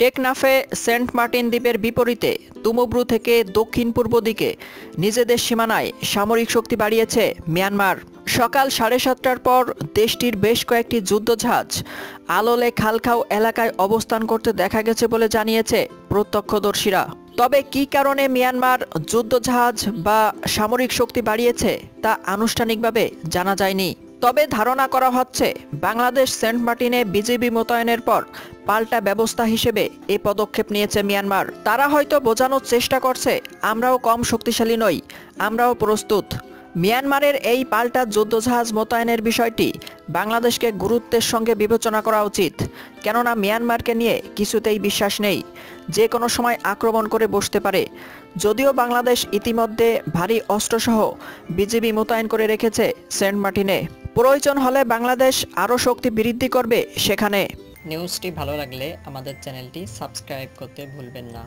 টেকনাফে Saint Martin দ্বীপের বিপরীতে তুমব্রু থেকে দক্ষিণ পূর্ব দিকে নিজেদের সীমানায় সামরিক শক্তি বাড়িয়েছে মিয়ানমার। সকাল সাড়ে সাতটার পর দেশটির বেশ কয়েকটি যুদ্ধজাহাজ আলোলে খালখাও এলাকায় অবস্থান করতে দেখা গেছে বলে জানিয়েছে প্রত্যক্ষদর্শীরা। তবে কী কারণে মিয়ানমার যুদ্ধজাহাজ বা সামরিক শক্তি বাড়িয়েছে তা আনুষ্ঠানিকভাবে জানা যায়নি। তবে ধারণা করা হচ্ছে, বাংলাদেশ সেন্ট মার্টিনে বিজেপি মোতায়েনের পর পাল্টা ব্যবস্থা হিসেবে এই পদক্ষেপ নিয়েছে মিয়ানমার। তারা হয়তো বোঝানোর চেষ্টা করছে, আমরাও কম শক্তিশালী নই, আমরাও প্রস্তুত। মিয়ানমারের এই পাল্টা যুদ্ধজাহাজ মোতায়েনের বিষয়টি বাংলাদেশকে গুরুত্বের সঙ্গে বিবেচনা করা উচিত, কেননা মিয়ানমারকে নিয়ে কিছুতেই বিশ্বাস নেই, যে কোনো সময় আক্রমণ করে বসতে পারে। যদিও বাংলাদেশ ইতিমধ্যে ভারী অস্ত্রসহ বিজিবি মোতায়েন করে রেখেছে সেন্ট মার্টিনে। প্রয়োজন হলে বাংলাদেশ আরও শক্তি বৃদ্ধি করবে সেখানে। নিউজটি ভালো লাগলে আমাদের চ্যানেলটি সাবস্ক্রাইব করতে ভুলবেন না।